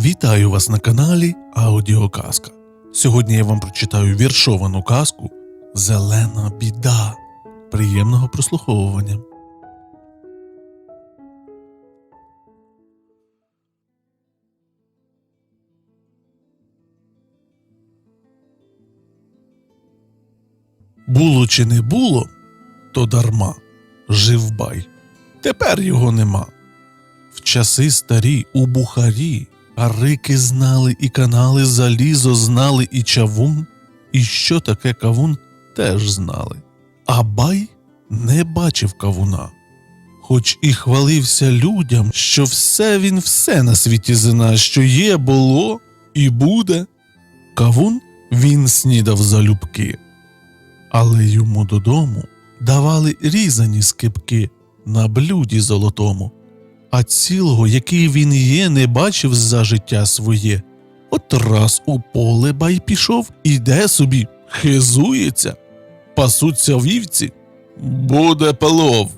Вітаю вас на каналі Аудіоказка. Сьогодні я вам прочитаю віршовану казку Зелена біда. Приємного прослуховування. Було чи не було, то дарма жив бай. Тепер його нема. В часи старі у Бухарі, а рики знали і канали, залізо знали і чавун, і що таке кавун теж знали. А бай не бачив кавуна, хоч і хвалився людям, що все він все на світі зна, що є, було і буде. Кавун він снідав залюбки, але йому додому давали різані скипки на блюді золотому а цілого, який він є, не бачив за життя своє. От раз у поле бай пішов, іде собі, хизується, пасуться вівці, буде пилов.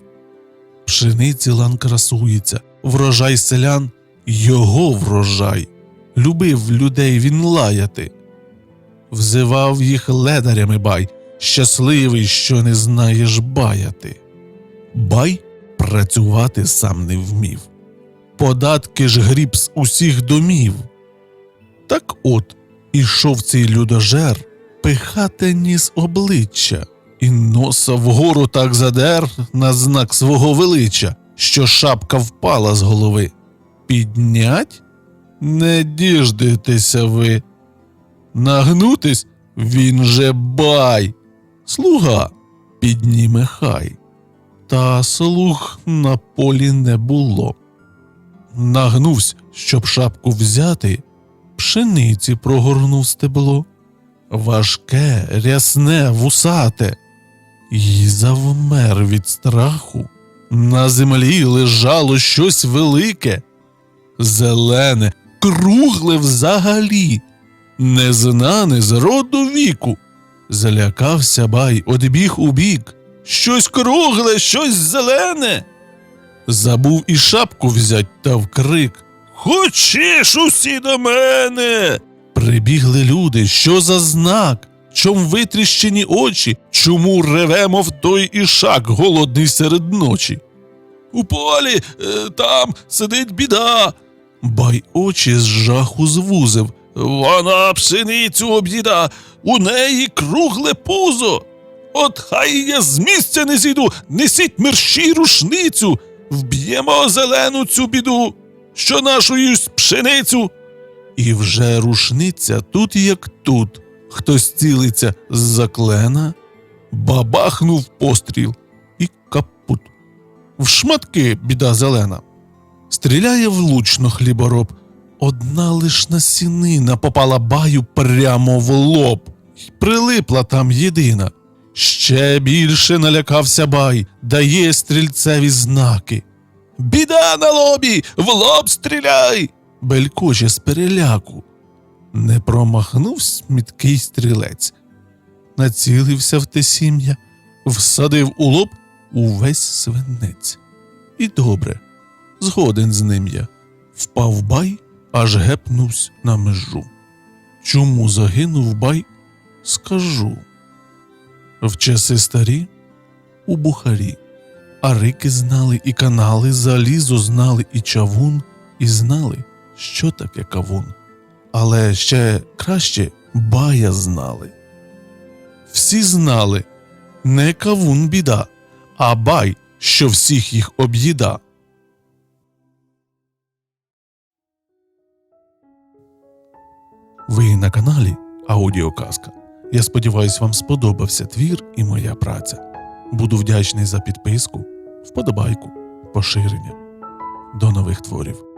Пшениці лан красується, врожай селян його врожай. Любив людей він лаяти, взивав їх ледарями бай, щасливий, що не знаєш баяти. Бай працювати сам не вмів. Податки ж гріб з усіх домів. Так от ішов цей людожер, пихати ніс обличчя, і носа вгору так задер на знак свого велича, що шапка впала з голови. Піднять? Не діждитеся ви. Нагнутись він же бай. Слуга підніме хай та слуг на полі не було. Нагнувсь, щоб шапку взяти, пшениці прогорнув стебло, важке, рясне, вусате, І завмер від страху. На землі лежало щось велике, зелене, кругле взагалі, незнане з роду віку. Злякався бай, одбіг у бік щось кругле, щось зелене. Забув і шапку взять та вкрик. Хочеш усі до мене. Прибігли люди, що за знак? Чом витріщені очі, чому реве, мов той ішак, голодний серед ночі? У полі е, там сидить біда. Бай очі з жаху звузив. Вона пшеницю об'їда, у неї кругле пузо. От хай я з місця не зійду, несіть мерщій рушницю, вб'ємо зелену цю біду, що нашу пшеницю. І вже рушниця тут, як тут. Хтось цілиться з-за клена, бабахнув постріл і капут. В шматки біда зелена. Стріляє влучно хлібороб. Одна лиш насінина попала баю прямо в лоб, й прилипла там єдина. Ще більше налякався бай, дає стрільцеві знаки. Біда на лобі, в лоб стріляй. белькоче з переляку. Не промахнувся міткий стрілець, націлився в те сім'я, всадив у лоб увесь свинець. І добре, згоден з ним я. Впав бай, аж гепнувсь на межу. Чому загинув бай, скажу в часи старі у Бухарі, а рики знали і канали, залізо знали і чавун, і знали, що таке кавун. Але ще краще бая знали. Всі знали не кавун біда, а бай, що всіх їх об'їда. Ви на каналі Аудіоказка. Я сподіваюся, вам сподобався твір і моя праця. Буду вдячний за підписку, вподобайку, поширення. До нових творів.